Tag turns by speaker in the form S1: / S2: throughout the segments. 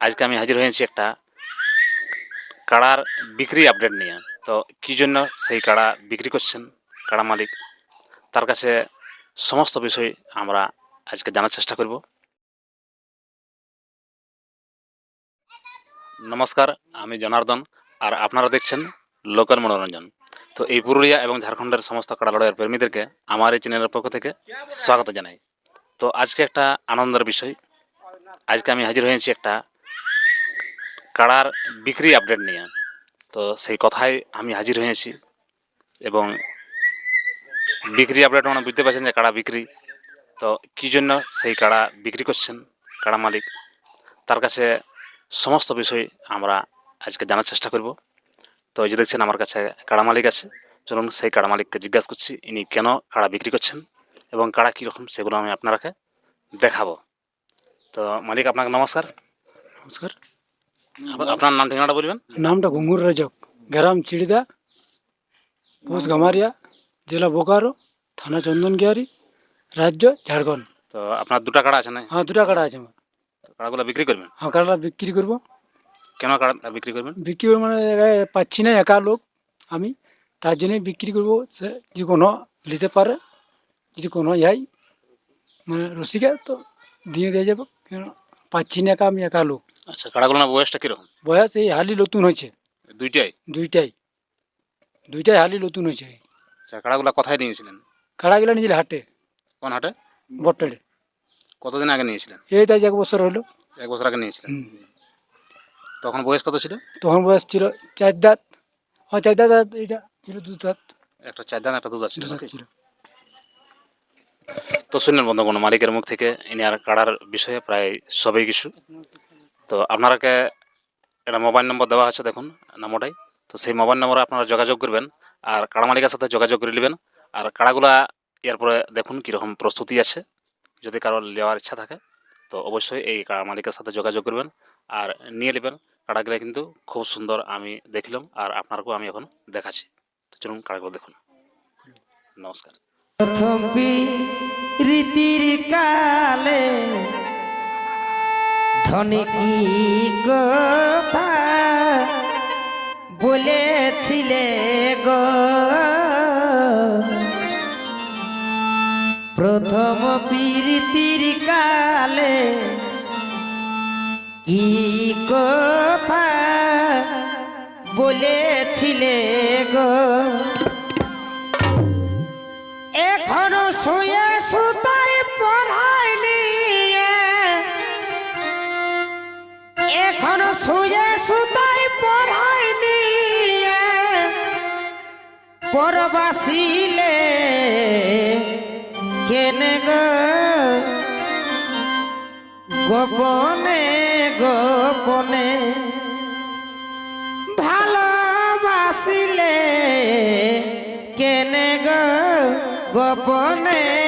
S1: আজকে আমি হাজির হয়েছি একটা কাড়ার বিক্রি আপডেট নিয়ে। তো কী জন্য সেই কাড়া বিক্রি করছেন কাড়া মালিক? তার কাছে সমস্ত বিষয় আমরা আজকে জানার চেষ্টা করব। নমস্কার, আমি জনার্দন আর আপনারা দেখছেন লোকাল মনোরঞ্জন। তো এই পুরুলিয়া এবং ঝাড়খণ্ডের সমস্ত কাড়া লড়াইয়ের প্রেমীদেরকে আমার এই চ্যানেলের পক্ষ থেকে স্বাগত জানাই। তো আজকে একটা আনন্দের বিষয়। আজকে আমি হাজির হয়েছি একটা কাড়ার বিক্রি আপডেট নিয়ে। তো সেই কথাই আমি হাজির হয়েছি এবং বিক্রি আপডেট মানে বুঝতে পারছেন যে কাড়া বিক্রি। তো কী জন্য সেই কাড়া বিক্রি করছেন কাড়া মালিক? তার কাছে সমস্ত বিষয় আমরা আজকে জানার চেষ্টা করব। তো এই যে দেখছেন আমার কাছে কাড়া মালিক আছে। চলুন সেই কাড়া মালিককে জিজ্ঞাসা করছি, ইনি কেন কাড়া বিক্রি করছেন এবং কাড়া কীরকম সেগুলো আমি আপনারাকে দেখাবো। তো মালিক, আপনাকে নমস্কার।
S2: নমস্কার।
S1: আপনার নাম ঠিকানাটা বলবেন?
S2: নামটা ঘুঙ্গুর রাজক গ্রাম চিড়িদা পোস্ট গামারিয়া জেলা বোকারো থানা চন্দনগিয়ারি রাজ্য ঝাড়খণ্ড।
S1: তো আপনার দুটা কাড়া আছে না?
S2: হ্যাঁ দুটা কাড়া আছে আমার।
S1: কাড়াগুলো বিক্রি করবেন?
S2: হ্যাঁ কাড়াটা বিক্রি করব।
S1: কেন কাড়া বিক্রি করবেন?
S2: বিক্রি করব মানে পাচ্ছি না একা লোক আমি। তার জন্যই বিক্রি করব সে যে কোনো নিতে পারে যদি কোনো যাই মানে রসিকা তো দিয়ে দিয়ে যাব কেন পাচ্ছি না একা আমি একা লোক।
S1: আচ্ছা কাড়াগুলো না বয়সটা কীরকম?
S2: বয়স এই হালি নতুন হয়েছে।
S1: দুইটাই?
S2: দুইটাই। দুইটাই হালি নতুন হয়েছে।
S1: আচ্ছা কাড়াগুলো কোথায় নিয়েছিলেন?
S2: কাড়াগুলো নিজের হাটে।
S1: কোন হাটে?
S2: বট্টাড়ে
S1: কতদিন আগে নিয়েছিলেন?
S2: এই তাই এক বছর হলো।
S1: এক বছর আগে নিয়েছিলেন। তখন বয়স কত ছিল?
S2: তখন বয়স ছিল চার দাঁত। হ্যাঁ চার দাঁত এইটা ছিল দু দাঁত।
S1: একটা চার দাঁত একটা
S2: দু দাঁত? ছিল
S1: তো শুনলেন বন্ধুগণ মালিকের মুখ থেকে ইনি আর কাড়ার বিষয়ে প্রায় সবই কিছু। তো আপনারাকে একটা মোবাইল নম্বর দেওয়া আছে দেখুন, নামটাই। তো সেই মোবাইল নম্বরে আপনারা যোগাযোগ করবেন আর কাড়া মালিকের সাথে যোগাযোগ করে নেবেন। আর কাড়াগুলা এরপরে দেখুন কীরকম প্রস্তুতি আছে, যদি কারও নেওয়ার ইচ্ছা থাকে, তো অবশ্যই এই কাড়া মালিকের সাথে যোগাযোগ করবেন আর নিয়ে নেবেন। কাড়াগুলো কিন্তু খুব সুন্দর আমি দেখলাম আর আপনারকেও আমি এখন দেখাচ্ছি। তো চলুন কাড়াগুলো দেখুন। নমস্কার।
S3: রীতির কালে ধনী কি কথা বলেছিলে গো? প্রথম প্রীতির কালে কি কথা বলেছিলে গো? এখনও শুয়ে পরবাসিলে কেনে গোপনে গোপনে ভালোবাসিলে কেনে গোপনে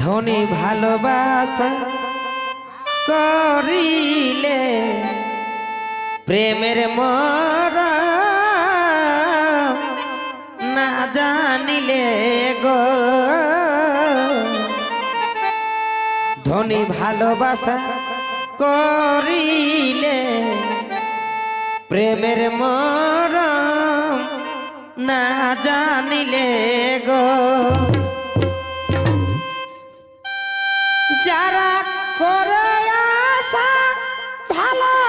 S3: ধনী ভালোবাসা করিলে প্রেমের মর না জানিলে গো। ধনী ভালোবাসা করিলে প্রেমের মর না জানিলে গো। যারা করে আশা ভালো